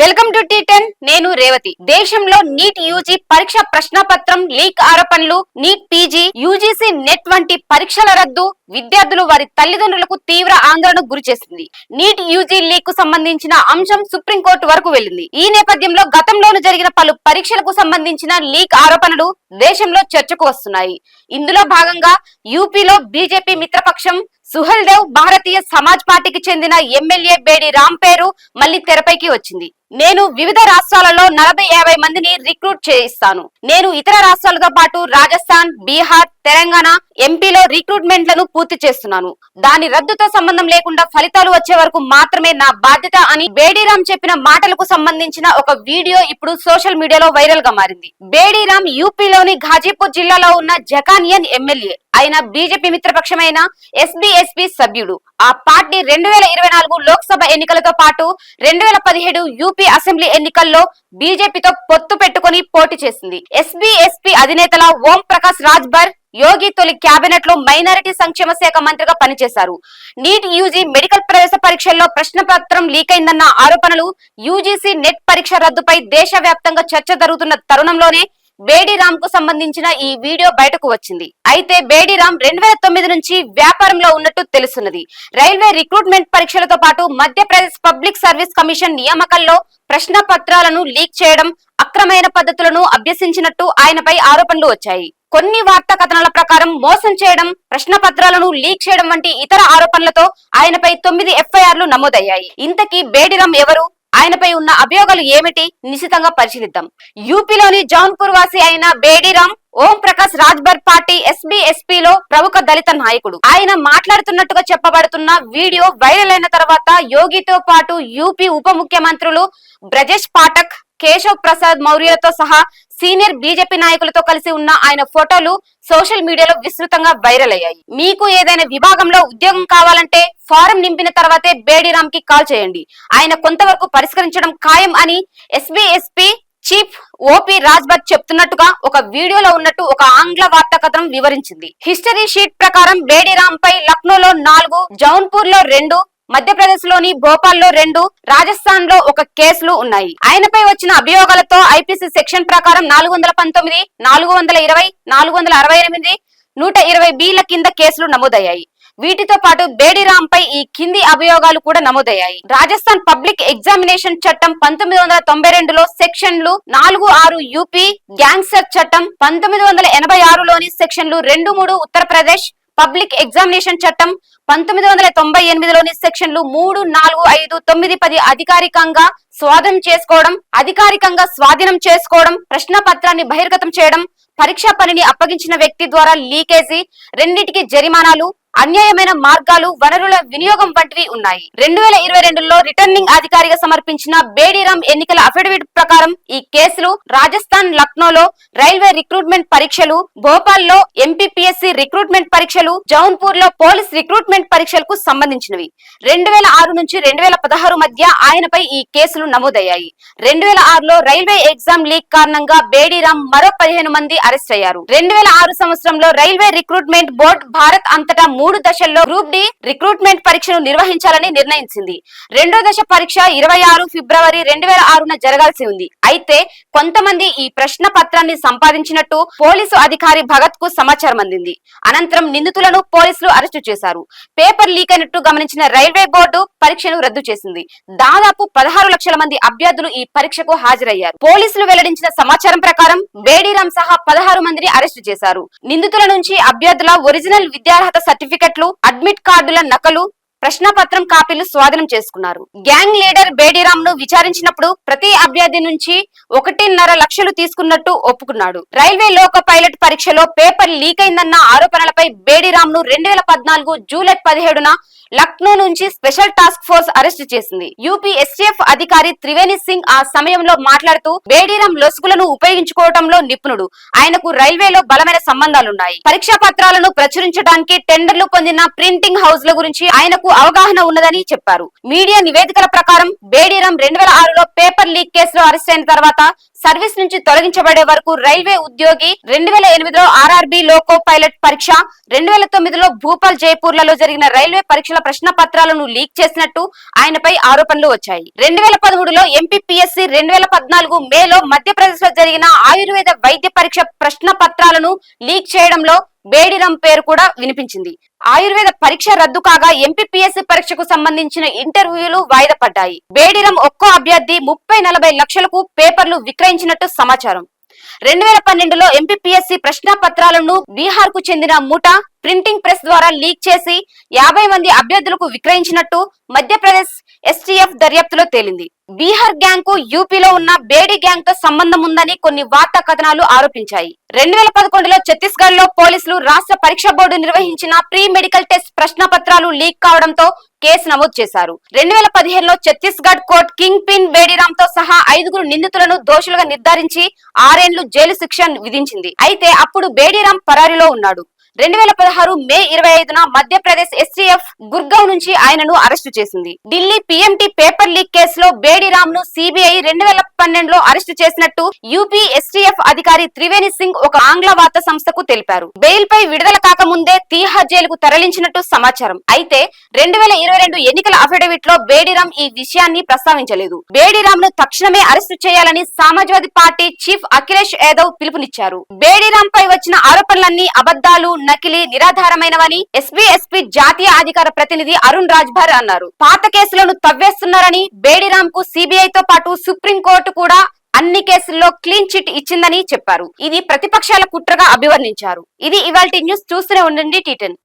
Welcome to tea ten. నేను రేవతి. దేశంలో NEET UG పరీక్ష ప్రశ్నపత్రం లీక్ ఆరోపణలు నీట్ పీజీ యూజీసీ నెట్ వంటి పరీక్షల రద్దు విద్యార్థులు వారి తల్లిదండ్రులకు తీవ్ర ఆందోళనకు గురి చేసింది. నీట్ యూజీ లీక్కు సంబంధించిన అంశం సుప్రీంకోర్టు వరకు వెళ్ళింది ఈ నేపథ్యంలో గతంలోను జరిగిన పలు పరీక్షలకు సంబంధించిన లీక్ ఆరోపణలు దేశంలో చర్చకు వస్తున్నాయి. ఇందులో భాగంగా యూపీలో బీజేపీ మిత్రపక్షం సుహల్దేవ్ భారతీయ సమాజ్ పార్టీకి చెందిన ఎమ్మెల్యే బేడి రామ్ పేరు మళ్ళీ తెరపైకి వచ్చింది. నేను వివిధ రాష్ట్రాలలో నలభై యాభై మందిని రిక్రూట్ చేయిస్తాను. నేను ఇతర రాష్ట్రాలతో పాటు రాజస్థాన్ బీహార్ తెలంగాణ ఎంపీలో రిక్రూట్మెంట్లను పూర్తి చేస్తున్నాను. దాని రద్దుతో సంబంధం లేకుండా ఫలితాలు వచ్చే వరకు మాత్రమే నా బాధ్యత అని బేడీరామ్ చెప్పిన మాటలకు సంబంధించిన ఒక వీడియో ఇప్పుడు సోషల్ మీడియాలో వైరల్గా మారింది. బేడీరామ్ యూపీలోని ఘాజీపూర్ జిల్లాలో ఉన్న జకానియన్ ఎమ్మెల్యే ఆయన బీజేపీ మిత్రపక్షమైన ఎస్బీఎస్పీ సభ్యుడు. ఆ పార్టీ రెండు వేల ఇరవై నాలుగు లోక్సభ ఎన్నికలతో పాటు రెండు వేల పదిహేడు యూపీ అసెంబ్లీ ఎన్నికల్లో బీజేపీతో పొత్తు పెట్టుకుని పోటీ చేసింది. ఎస్బీఎస్పీ అధినేతల ఓం ప్రకాష్ రాజ్బర్ యోగి తొలి కేబినెట్లో మైనారిటీ సంక్షేమ శాఖ మంత్రిగా పనిచేశారు. నీట్ యూజీ మెడికల్ ప్రవేశ పరీక్షల్లో ప్రశ్న పత్రం లీక్ అయిందన్న ఆరోపణలు యూజీసీ నెట్ పరీక్ష రద్దుపై దేశవ్యాప్తంగా చర్చ జరుగుతున్న తరుణంలోనే బేడీరామ్కు సంబంధించిన ఈ వీడియో బయటకు వచ్చింది. అయితే బేడీరామ్ రెండు వేల తొమ్మిది నుంచి వ్యాపారంలో ఉన్నట్టు తెలుస్తున్నది. రైల్వే రిక్రూట్మెంట్ పరీక్షలతో పాటు మధ్యప్రదేశ్ పబ్లిక్ సర్వీస్ కమిషన్ నియామకాల్లో ప్రశ్న పత్రాలను లీక్ చేయడం అక్రమైన పద్ధతులను అభ్యసించినట్టు ఆయనపై ఆరోపణలు వచ్చాయి. కొన్ని వార్తా కథనాల ప్రకారం మోసం చేయడం ప్రశ్న పత్రాలను లీక్ చేయడం వంటి ఇతర ఆరోపణలతో ఆయనపై తొమ్మిది ఎఫ్ఐఆర్లు నమోదయ్యాయి. ఇంతకీ బేడిరామ్ ఎవరు? ఆయనపై ఉన్న అభియోగాలు ఏమిటి? నిశితంగా పరిశీలిద్దాం. యూపీలోని జౌన్పూర్ వాసి అయిన Bediram Om Prakash Rajbhar party SB SP లో ప్రముఖ దళిత నాయకుడు. ఆయన మాట్లాడుతున్నట్టుగా చెప్పబడుతున్న వీడియో వైరల్ అయిన తర్వాత యోగితో పాటు యూపీ ఉప ముఖ్యమంత్రులు బ్రజేష్ పాఠక్ కేశవ్ ప్రసాద్ మౌర్యతో సహా సీనియర్ బీజేపీ నాయకులతో కలిసి ఉన్న ఆయన ఫోటోలు సోషల్ మీడియాలో విస్తృతంగా వైరల్ అయ్యాయి. మీకు ఏదైనా విభాగంలో ఉద్యోగం కావాలంటే ఫారం నింపిన తర్వాతే బేడిరామ్కి కాల్ చేయండి. ఆయన కొంతవరకు పరిష్కరించడం ఖాయం అని ఎస్బీఎస్పీ చీఫ్ ఓపీ రాజ్భట్ చెప్తున్నట్టుగా ఒక వీడియోలో ఉన్నట్టు ఒక ఆంగ్ల వార్తా కథనం వివరించింది. హిస్టరీ షీట్ ప్రకారం బేడిరామ్ పై లక్నోలో నాలుగు జౌన్పూర్లో రెండు మధ్యప్రదేశ్లోని భోపాల్లో రెండు రాజస్థాన్లో ఒక కేసులు ఉన్నాయి. ఆయనపై వచ్చిన అభియోగాలతో ఐపీసీ సెక్షన్ ప్రకారం నాలుగు వందల పంతొమ్మిది నాలుగు వందల ఇరవై నాలుగు వందల అరవై ఎనిమిది నూట ఇరవై బిల కింద కేసులు నమోదయ్యాయి. వీటితో పాటు బేడిరామ్ పై ఈ కింది అభియోగాలు కూడా నమోదయ్యాయి. రాజస్థాన్ పబ్లిక్ ఎగ్జామినేషన్ చట్టం పంతొమ్మిది వందల తొంభై రెండులో సెక్షన్లు నాలుగు ఆరు యూపీ గ్యాంగ్స్టర్ చట్టం పంతొమ్మిది వందల ఎనభై ఆరులోని సెక్షన్లు రెండు మూడు ఉత్తరప్రదేశ్ పబ్లిక్ ఎగ్జామినేషన్ చట్టం పంతొమ్మిది వందల తొంభై ఎనిమిదిలోని సెక్షన్లు మూడు నాలుగు ఐదు తొమ్మిది పది అధికారికంగా స్వాధీనం చేసుకోవడం అధికారికంగా స్వాధీనం చేసుకోవడం ప్రశ్న పత్రాన్ని బహిర్గతం చేయడం పరీక్షా పనిని అప్పగించిన వ్యక్తి ద్వారా లీకేజీ రెండింటికి జరిమానాలు అన్యాయమైన మార్గాలు వనరుల వినియోగం వంటివి ఉన్నాయి. రెండు వేల ఇరవై రెండులో రిటర్నింగ్ అధికారిగా సమర్పించిన బేడిరామ్ ఎన్నికల అఫిడవిట్ ప్రకారం ఈ కేసులు రాజస్థాన్ లక్నోలో రైల్వే రిక్రూట్మెంట్ పరీక్షలు భోపాల్లో ఎంపీపీఎస్సీ రిక్రూట్మెంట్ పరీక్షలు జౌన్పూర్లో పోలీస్ రిక్రూట్మెంట్ పరీక్షలకు సంబంధించినవి. రెండు వేల ఆరు నుంచి రెండు వేల పదహారు మధ్య ఆయనపై ఈ కేసులు నమోదయ్యాయి. రెండు వేల ఆరులో రైల్వే ఎగ్జామ్ లీక్ కారణంగా బేడిరామ్ మరో పదిహేను మంది అరెస్ట్ అయ్యారు. రెండు వేల ఆరు సంవత్సరంలో రైల్వే రిక్రూట్మెంట్ బోర్డు భారత్ అంతటా మూడు దశల్లో గ్రూప్ డి రిక్రూట్మెంట్ పరీక్షను నిర్వహించాలని నిర్ణయించింది. రెండో దశ పరీక్ష ఇరవై ఆరు ఫిబ్రవరి రెండు వేల ఆరున జరగాల్సి ఉంది. అయితే కొంతమంది ఈ ప్రశ్న పత్రాన్ని సంపాదించినట్టు పోలీసు అధికారి భగత్కు సమాచారం అందింది. అనంతరం నిందితులను పోలీసులు అరెస్టు చేశారు. పేపర్ లీక్ అయినట్టు గమనించిన రైల్వే బోర్డు పరీక్షను రద్దు చేసింది. దాదాపు పదహారు లక్షల మంది అభ్యర్థులు ఈ పరీక్షకు హాజరయ్యారు. పోలీసులు వెల్లడించిన సమాచారం ప్రకారం బేడీరామ్ సహా పదహారు మందిని అరెస్టు చేశారు. నిందితుల నుంచి అభ్యర్థుల ఒరిజినల్ విద్యార్హత సర్టిఫికెట్లు అడ్మిట్ కార్డుల నకలు ప్రశ్నపత్రం కాపీలు స్వాధీనం చేసుకున్నారు. గ్యాంగ్ లీడర్ బేడిరామ్ను విచారించినప్పుడు ప్రతి అభ్యర్థి నుంచి ఒకటిన్నర లక్షలు తీసుకున్నట్టు ఒప్పుకున్నాడు. రైల్వే లోక పైలట్ పరీక్షలో పేపర్ లీక్ అయిందన్న ఆరోపణలపై బేడిరామ్ను రెండు వేల పద్నాలుగు జూలై పదిహేడున లక్నో నుంచి స్పెషల్ టాస్క్ ఫోర్స్ అరెస్ట్ చేసింది. యూపీ ఎస్టీఎఫ్ అధికారి త్రివేణి సింగ్ ఆ సమయంలో మాట్లాడుతూ బేడీరం లొసుగులను ఉపయోగించుకోవడంలో నిపుణుడు. ఆయనకు రైల్వేలో బలమైన సంబంధాలున్నాయి. పరీక్షా పత్రాలను ప్రచురించడానికి టెండర్లు పొందిన ప్రింటింగ్ హౌస్ ల గురించి ఆయనకు అవగాహన ఉన్నదని చెప్పారు. మీడియా నివేదికల ప్రకారం బేడీరం రెండు వేల ఆరులో పేపర్ లీక్ కేసులో అరెస్ట్ అయిన తర్వాత సర్వీస్ నుంచి తొలగించబడే వరకు రైల్వే ఉద్యోగి రెండు వేల ఎనిమిదిలో ఆర్ఆర్బి లోకో పైలట్ పరీక్ష రెండు వేల తొమ్మిదిలో భూపాల్ జైపూర్లలో జరిగిన రైల్వే పరీక్షల ప్రశ్న పత్రాలను లీక్ చేసినట్టు ఆయనపై ఆరోపణలు వచ్చాయి. రెండు వేల పదమూడులో ఎంపీపీఎస్సీ రెండు వేల పద్నాలుగు మేలో మధ్యప్రదేశ్లో జరిగిన ఆయుర్వేద వైద్య పరీక్ష ప్రశ్న పత్రాలను లీక్ చేయడంలో బేడిరం పేరు కూడా వినిపించింది. ఆయుర్వేద పరీక్ష రద్దు కాగా ఎంపీపీఎస్సి పరీక్షకు సంబంధించిన ఇంటర్వ్యూలు వాయిదా పడ్డాయి. బేడిరం ఒక్కో అభ్యర్థి ముప్పై నలభై లక్షలకు పేపర్లు విక్రయించినట్టు సమాచారం. రెండు వేల పన్నెండులో ఎంపీపీఎస్సీ ప్రశ్న పత్రాలను బీహార్కు చెందిన ముఠా ప్రింటింగ్ ప్రెస్ ద్వారా లీక్ చేసి యాభై మంది అభ్యర్థులకు విక్రయించినట్టు మధ్యప్రదేశ్ ఎస్టీఎఫ్ దర్యాప్తులో తేలింది. బీహార్ గ్యాంగ్కు యూపీలో ఉన్న బేడి గ్యాంగ్తో సంబంధం ఉందని కొన్ని వార్తా కథనాలు ఆరోపించాయి. రెండు వేల పదకొండులో ఛత్తీస్గఢ్లో పోలీసులు రాష్ట్ర పరీక్ష బోర్డు నిర్వహించిన ప్రీ మెడికల్ టెస్ట్ ప్రశ్న పత్రాలు లీక్ కావడంతో కేసు నమోదు చేశారు. రెండు వేల పదిహేనులో ఛత్తీస్గఢ్ కోర్టు కింగ్ పిన్ బేడిరామ్తో సహా ఐదుగురు నిందితులను దోషులుగా నిర్ధారించి ఆరేండ్లు జైలు శిక్ష విధించింది. అయితే అప్పుడు బేడిరామ్ పరారిలో ఉన్నాడు. రెండు వేల పదహారు మే ఇరవై ఐదున మధ్యప్రదేశ్ ఎస్టీఎఫ్ గుర్గావ్ నుంచి ఆయనను అరెస్టు చేసింది. ఢిల్లీ పిఎంటి పేపర్ లీక్ కేసులో బేడిరామ్ను సిబిఐ రెండు వేల పన్నెండులో అరెస్టు చేసినట్టు యూపీ ఎస్టీఎఫ్ అధికారి త్రివేణి సింగ్ ఒక ఆంగ్ల వార్తా సంస్థకు తెలిపారు. బెయిల్ పై విడుదల కాకముందే తీహార్ జైలుకు తరలించినట్టు సమాచారం. అయితే రెండు వేల ఇరవై రెండు ఎన్నికల అఫిడవిట్లో బేడిరామ్ ఈ విషయాన్ని ప్రస్తావించలేదు. బేడిరామ్ను తక్షణమే అరెస్టు చేయాలని సమాజ్వాదీ పార్టీ చీఫ్ అఖిలేష్ యాదవ్ పిలుపునిచ్చారు. బేడిరామ్ పై వచ్చిన ఆరోపణలన్నీ అబద్దాలు నకిలీ నిరాధారమైనవని ఎస్బీఎస్పీ జాతీయ అధికార ప్రతినిధి అరుణ్ రాజ్భర్ అన్నారు. పాత కేసులను తవ్వేస్తున్నారని బేడిరామ్కు సిబిఐ తో పాటు సుప్రీంకోర్టు కూడా అన్ని కేసుల్లో క్లీన్ చిట్ ఇచ్చిందని చెప్పారు. ఇది ప్రతిపక్షాల కుట్రగా అభివర్ణించారు. ఇది ఇవాల్టి న్యూస్. చూస్తూనే ఉండండి టీటెన్